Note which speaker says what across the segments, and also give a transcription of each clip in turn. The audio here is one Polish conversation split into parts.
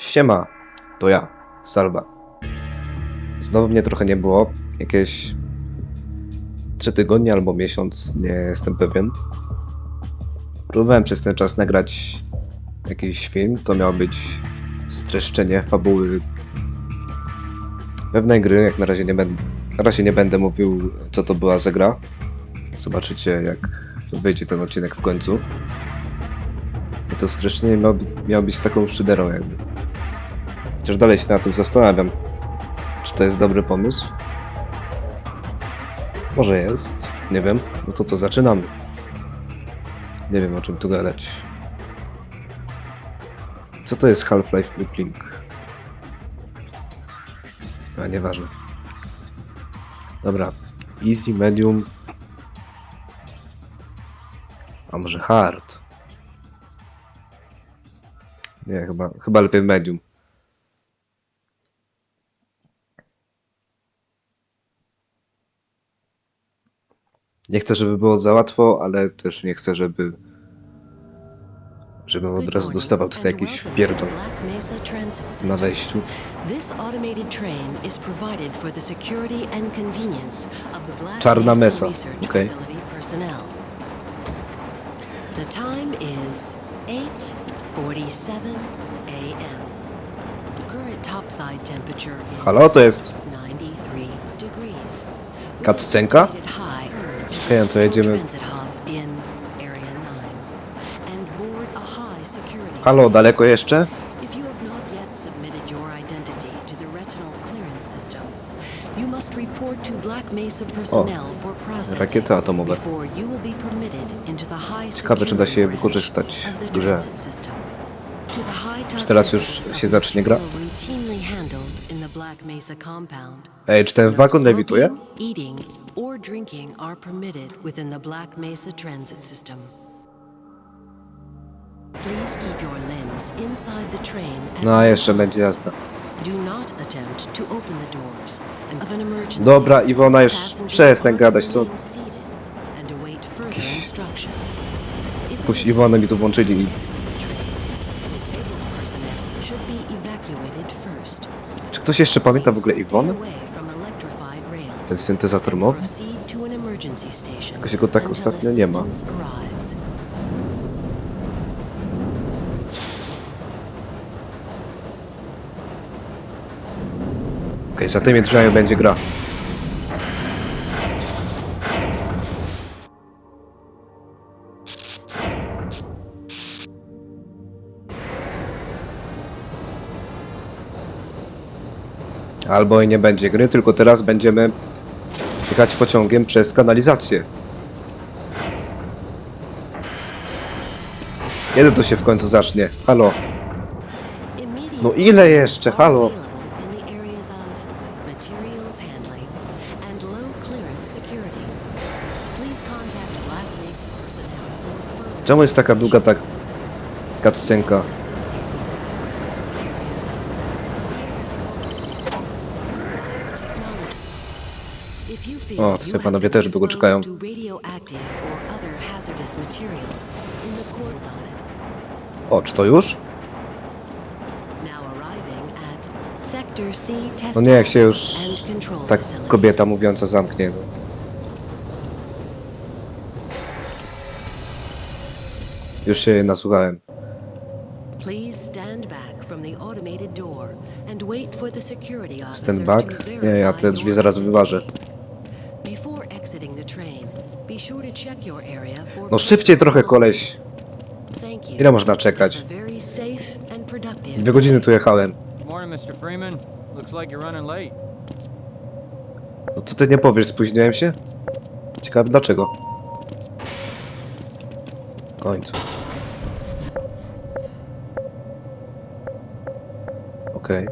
Speaker 1: Siema, to ja, Salva. Znowu mnie trochę nie było, jakieś 3 tygodnie albo miesiąc, nie jestem pewien. Próbowałem przez ten czas nagrać jakiś film, to miało być streszczenie fabuły pewnej gry, jak na razie nie będę, na razie nie będę mówił co to była za gra. Zobaczycie jak wyjdzie ten odcinek w końcu. I to streszczenie miało, miało być taką szyderą jakby. Chociaż dalej się na tym zastanawiam, czy to jest dobry pomysł. Może jest, nie wiem. No to co, zaczynamy. Nie wiem o czym tu gadać. Co to jest Half-Life Uplink? A, nieważne. Dobra. Easy, medium. A może hard? Nie, chyba, chyba lepiej medium. Nie chcę, żeby było za łatwo, ale też nie chcę, żeby żebym od razu dostawał tutaj jakiś wpierdol na wejściu. Czarna
Speaker 2: Mesa
Speaker 1: Okej.
Speaker 2: Facility personnel. The time is 8:47 a.m. Current topside temperature is
Speaker 1: Halo, to jest
Speaker 2: 93 degrees.
Speaker 1: Cutscenka?
Speaker 2: Estimated high to the
Speaker 1: Okej, to jedziemy.
Speaker 2: Transit Hub in Area 9 and board a high security
Speaker 1: Halo, daleko jeszcze?
Speaker 2: Processing
Speaker 1: rakiety atomowe. Ciekawe, czy da się je wykorzystać w grze. Czy teraz już się zacznie gra? Ej, czy ten wagon lewituje?
Speaker 2: Or drinking are permitted within the Black Mesa transit system. Please keep your limbs inside the train
Speaker 1: No jeszcze będzie jazda.
Speaker 2: Do not attempt to open the doors of an emergency.
Speaker 1: Dobra, Iwona, już
Speaker 2: passengers
Speaker 1: przestań
Speaker 2: are to
Speaker 1: gadać, co-
Speaker 2: remain seated and await further
Speaker 1: Jakiś-
Speaker 2: instruction. If it
Speaker 1: Jakąś
Speaker 2: is
Speaker 1: Iwonę mi tu
Speaker 2: necessary
Speaker 1: włączyli.
Speaker 2: to exit the train, disabled personnel should be evacuated first.
Speaker 1: Czy ktoś jeszcze pamięta w ogóle
Speaker 2: Stay
Speaker 1: Iwonę?
Speaker 2: away
Speaker 1: Ten syntezator mowy? Jakoś go tak ostatnio nie ma. Okej, za tymi drzwiami będzie gra. Albo i nie będzie gry, tylko teraz będziemy jechać pociągiem przez kanalizację. Kiedy to się w końcu zacznie? Halo? No ile jeszcze? Halo? Czemu jest taka długa ta cutscenka? O, tutaj panowie też długo czekają. O, czy to już? No nie, jak się już tak kobieta mówiąca zamknie. Już się nasłuchałem.
Speaker 2: Stand back
Speaker 1: Nie, ja te drzwi zaraz wyważę. No szybciej trochę, koleś. Ile można czekać? Dwie godziny tu jechałem. No co ty nie powiesz, spóźniłem się? Ciekawe dlaczego. W końcu. Okej.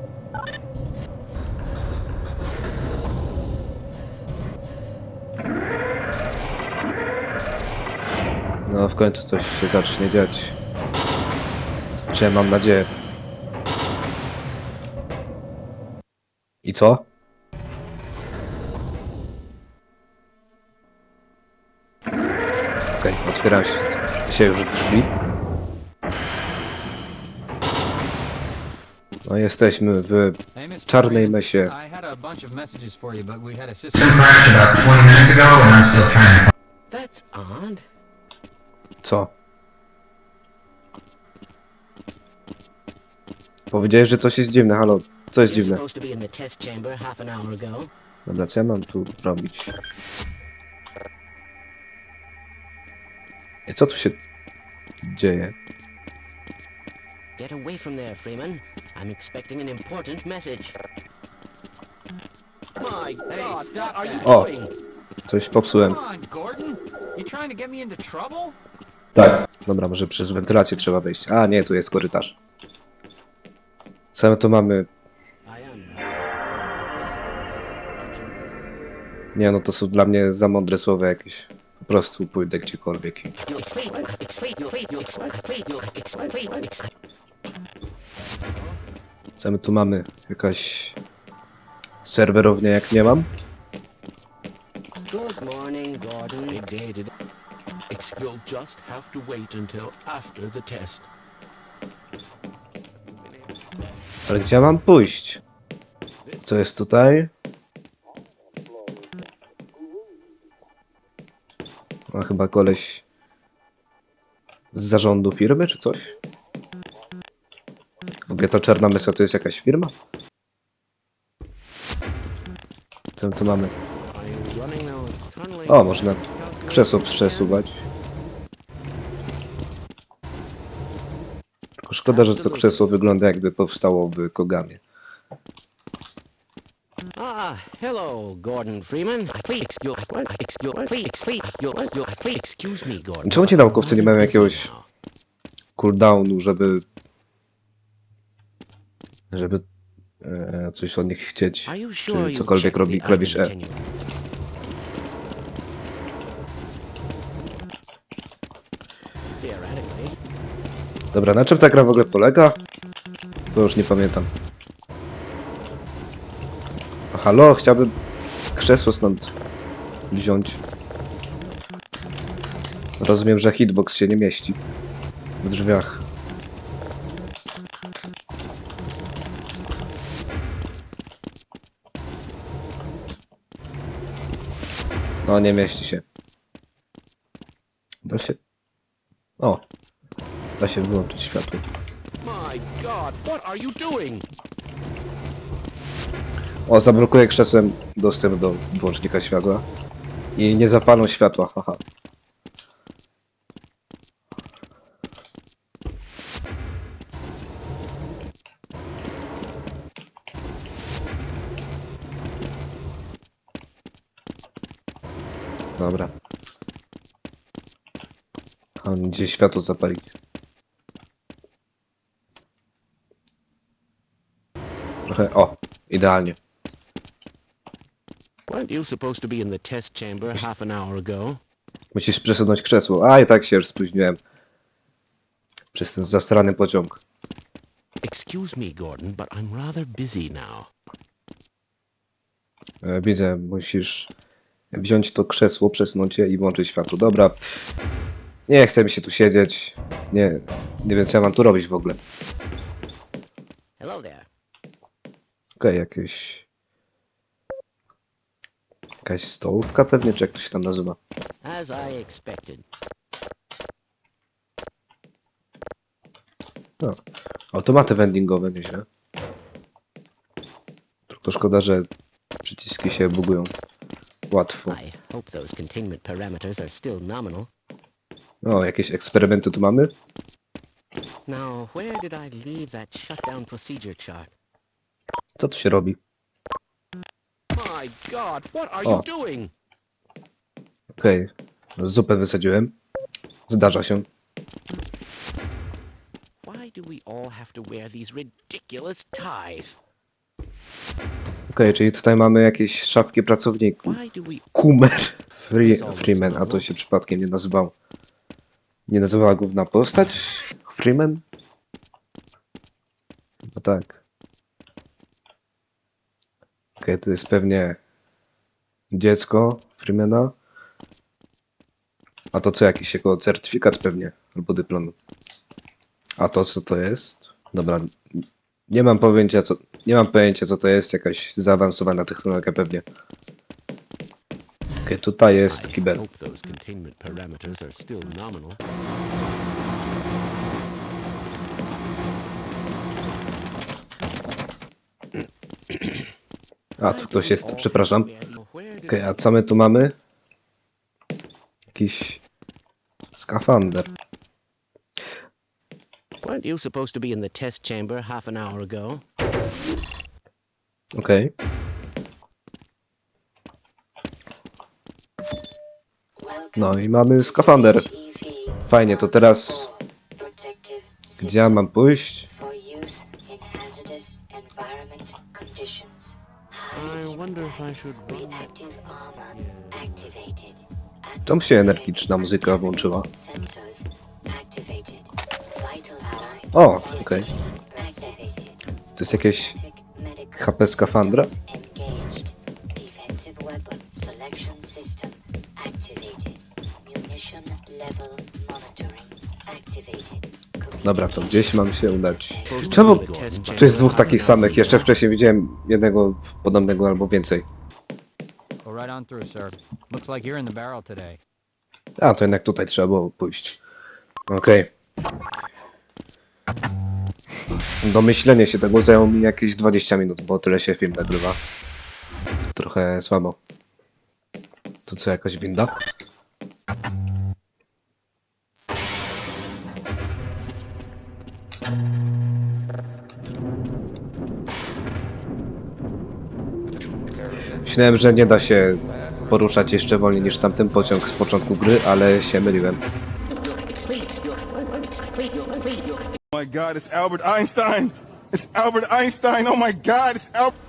Speaker 1: No w końcu coś się zacznie dziać. Znaczy mam nadzieję. I co? Okej, otwieram się, się już drzwi. No jesteśmy w czarnej mesie. Co? Powiedziałeś, że coś jest dziwne, halo. Co jest dziwne? Dobra, co ja mam tu robić? I co tu się dzieje?
Speaker 3: Get away from there, Freeman. I'm expecting an important message. My God, what are you
Speaker 4: that.
Speaker 1: O.
Speaker 3: doing?
Speaker 1: Coś popsułem.
Speaker 4: Come on, Gordon. You trying to get me into trouble?
Speaker 1: Tak. Dobra, może przez wentylację trzeba wejść. A, nie, tu jest korytarz. Same to mamy... Nie no, to są dla mnie za mądre słowa jakieś. Po prostu pójdę gdziekolwiek. Co my tu mamy? Jakaś... Serwerownia jak nie mam?
Speaker 3: Good morning, Gordon.
Speaker 5: Ex- You'll just have to wait until after the test.
Speaker 1: Ale gdzie ja mam pójść? Co jest tutaj? A chyba koleś z zarządu firmy, czy coś? W ogóle ta czarna myska to jest jakaś firma? Co my tu mamy? O, można krzesło przesuwać. Szkoda, że to krzesło wygląda jakby powstało w Kogamie.
Speaker 3: Ah, hello, Gordon Freeman. Please, you, you, please, please, you, you, please, excuse me, Gordon.
Speaker 1: Czemu ci naukowcy nie mają jakiegoś cooldownu, żeby żeby e, coś od nich chcieć, czy cokolwiek robi klawisz E. Dobra, na czym ta gra w ogóle polega? To już nie pamiętam. A halo, chciałbym krzesło stąd wziąć. Rozumiem, że hitbox się nie mieści w drzwiach. No, nie mieści się. Da się... O! Da się wyłączyć światło. O, zablokuję krzesłem dostęp do włącznika światła. I nie zapalą światła, haha. Dobra. A gdzie światło zapalili. Trochę, o, idealnie.
Speaker 5: Weren't you supposed to be in the test chamber half an hour ago?
Speaker 1: Musisz przesunąć krzesło. A i tak się już spóźniłem. Przez ten zastrany pociąg.
Speaker 5: Excuse me, Gordon, but I'm rather busy now.
Speaker 1: E, Widzę, musisz wziąć to krzesło, przesunąć je i włączyć światło. Dobra. Nie chce mi się tu siedzieć. Nie, nie wiem co ja mam tu robić w ogóle.
Speaker 3: hello there.
Speaker 1: Okej, jakieś... Jakaś stołówka pewnie, czy jak to się tam nazywa.
Speaker 3: As I expected.
Speaker 1: No. Automaty vendingowe, nieźle. Tylko szkoda, że przyciski się bugują. Łatwo.
Speaker 3: I hope those containment parameters are still nominal.
Speaker 1: O, jakieś eksperymenty tu mamy?
Speaker 3: Now, where did I leave that shutdown procedure chart?
Speaker 1: Co tu się robi?
Speaker 5: My God, what are you doing?
Speaker 1: Okej, zupę wysadziłem. Zdarza się.
Speaker 5: Why do we all have to wear these ridiculous ties?
Speaker 1: Okej, czyli tutaj mamy jakieś szafki pracowników.
Speaker 5: Why do we
Speaker 1: Kumer. Free, Freeman, a to się przypadkiem nie nazywał. Nie nazywała główna postać? Freeman? No tak. Okej, to jest pewnie dziecko Freemana. A to co, jakiś jego certyfikat pewnie, albo dyplom. A to co to jest? Dobra, Nie mam pojęcia co, nie mam pojęcia co to jest, jakaś zaawansowana technologia pewnie. Okej, tutaj jest
Speaker 3: I
Speaker 1: A, tu ktoś jest, przepraszam. Okej, a co my tu mamy? Jakiś skafander.
Speaker 3: Weren't you supposed to be in the test chamber half an hour ago?
Speaker 1: Okej. No i mamy skafander. Fajnie, to teraz gdzie ja mam pójść? Czemu się energiczna muzyka włączyła? O, okej.
Speaker 6: activated.
Speaker 1: To jest jakieś HP skafandra? Dobra, to gdzieś mam się udać. Czemu tu jest dwóch takich samych? Jeszcze wcześniej widziałem jednego podobnego albo więcej.
Speaker 4: On through, sir. Looks like you're in the barrel today.
Speaker 1: A, to jednak tutaj trzeba było pójść. Okej. Domyślenie się tego zajęło mi jakieś 20 minut, bo tyle się film nagrywa. Trochę słabo. To co, jakaś winda? Myślałem, że nie da się poruszać jeszcze wolniej niż tamten pociąg z początku gry, ale się myliłem.
Speaker 7: Oh my God, it's Albert Einstein. It's Albert Einstein. Oh my God, it's Albert.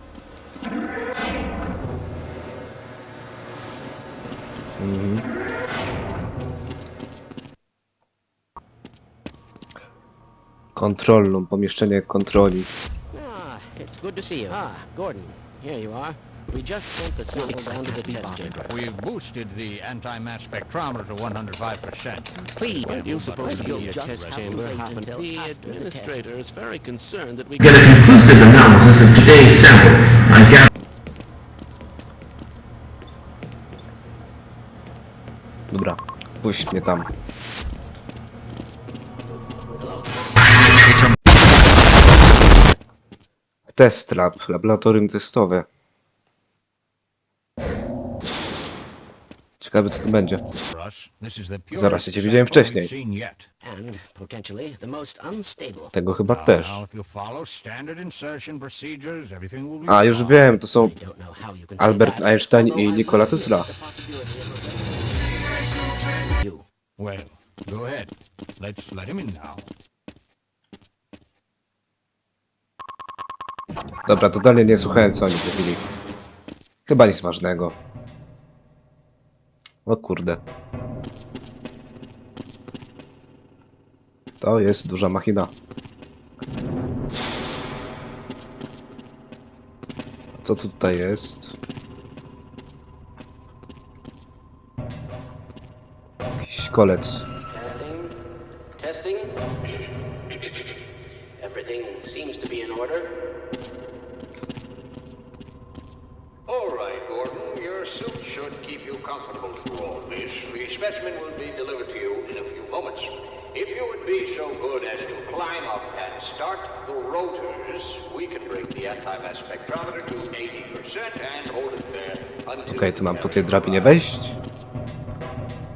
Speaker 1: Control room, pomieszczenie kontroli.
Speaker 3: Ah, it's good to see you. Ah, Gordon, here you are. We just sent the sample down to the test chamber.
Speaker 4: We've boosted the anti-mass spectrometer to 105%.
Speaker 3: Please, weren't you supposed to be the
Speaker 5: just
Speaker 3: test
Speaker 5: have to
Speaker 3: chamber
Speaker 5: wait
Speaker 3: half an
Speaker 5: until
Speaker 3: The administrator is very concerned that we
Speaker 8: Get a conclusive analysis of today's sample on gas
Speaker 1: Dobra, wpuść mnie tam. Test lab, laboratorium testowe. Ciekawe co to będzie. Zaraz, ja cię widziałem wcześniej. Tego chyba też. A, już wiem, to są Albert Einstein i Nikola Tesla. Dobra, to dalej nie słuchałem co oni mówili. Chyba nic ważnego. O kurde. To jest duża machina. Co tutaj jest? Jakiś kolec.
Speaker 9: Should keep you comfortable through all this. The specimen will be delivered to you in a few moments. If you would be so good as to climb up and start the rotors, we can bring the anti-mass spectrometer to 80% and hold it there until...
Speaker 1: Okej, tu mam po tej drabinie wejść?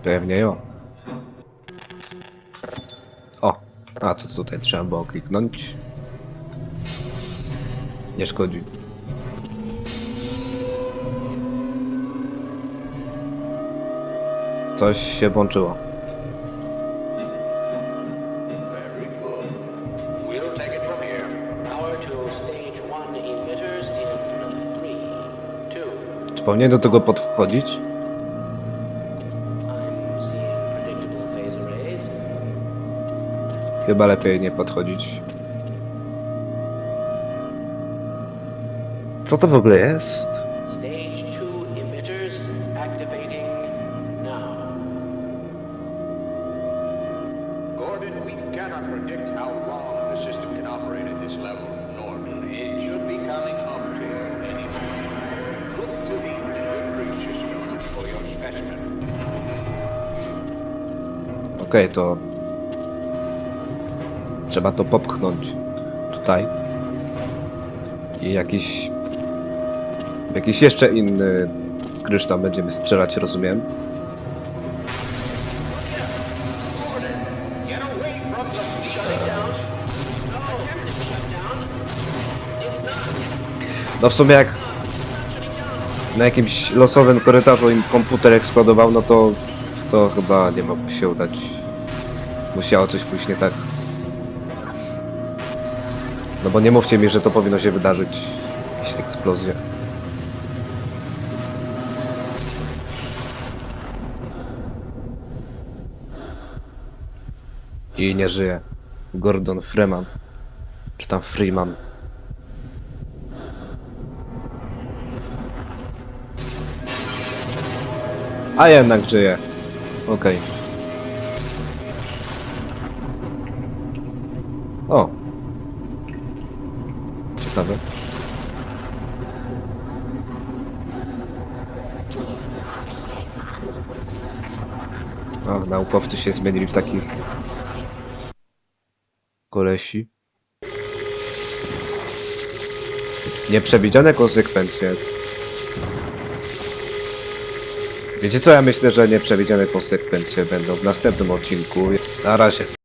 Speaker 1: Pewnie jo. O, a to tutaj trzeba było kliknąć. Nie szkodzi.
Speaker 3: In three, two.
Speaker 1: Czy powinien do tego
Speaker 3: phase arrays.
Speaker 1: Chyba lepiej nie podchodzić. Co to w ogóle jest? Okej, to... Trzeba to popchnąć tutaj. I jakiś... Jakiś jeszcze inny kryształ będziemy strzelać, rozumiem. No, w sumie jak na jakimś losowym korytarzu im komputer eksplodował, no to to chyba nie mogło się udać. Musiało coś pójść nie tak. No bo nie mówcie mi, że to powinno się wydarzyć. Jakaś eksplozja. I nie żyje. Gordon Freeman. Czy tam Freeman. A jednak żyje. Okej. O. Ciekawe. O, naukowcy się zmienili w takich kolesi. Nieprzewidziane konsekwencje. Wiecie co, ja myślę, że nieprzewidziane konsekwencje będą w następnym odcinku. Na razie.